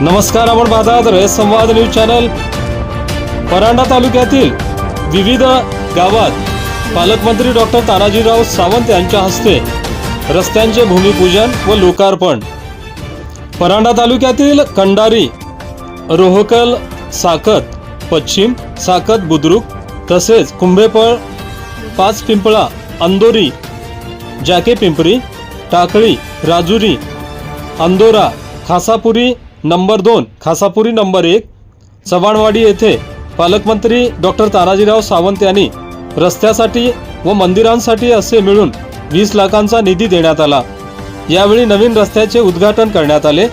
नमस्कार आपण पाहतात रयत संवाद न्यूज चॅनल. परांडा तालुक्यातील विविध गावात पालकमंत्री डॉक्टर तानाजीराव सावंत यांच्या हस्ते रस्त्यांचे भूमिपूजन व लोकार्पण. परांडा तालुक्यातील कंडारी रोहकल साकत पश्चिम साकत बुद्रुक तसेच कुंभेपळ पाच पिंपळा अंदोरी जाके पिंपरी टाकळी राजुरी अंदोरा खासापुरी नंबर दोन खासापुरी नंबर एक चव्हाणवाडी येथे पालकमंत्री डॉक्टर तानाजीराव सावंत यांनी रस्त्यासाठी व मंदिरांसाठी असे मिळून वीस लाखांचा निधी देण्यात आला. यावेळी नवीन रस्त्याचे उद्घाटन करण्यात आले.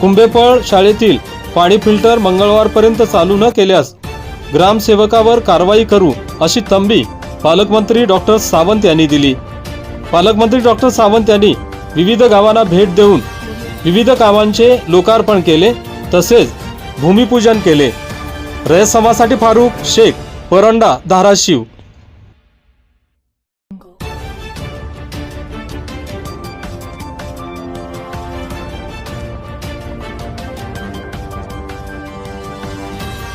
कुंभेपळ शाळेतील पाणी फिल्टर मंगळवारपर्यंत चालू न केल्यास ग्रामसेवकावर कारवाई करू अशी तंबी पालकमंत्री डॉक्टर सावंत यांनी दिली. पालकमंत्री डॉक्टर सावंत यांनी विविध गावांना भेट देऊन विविध कामांचे लोकार्पण केले तसेच भूमिपूजन केले रयत समाजासाठी फारुख शेख परंडा धाराशिव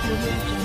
Thank you.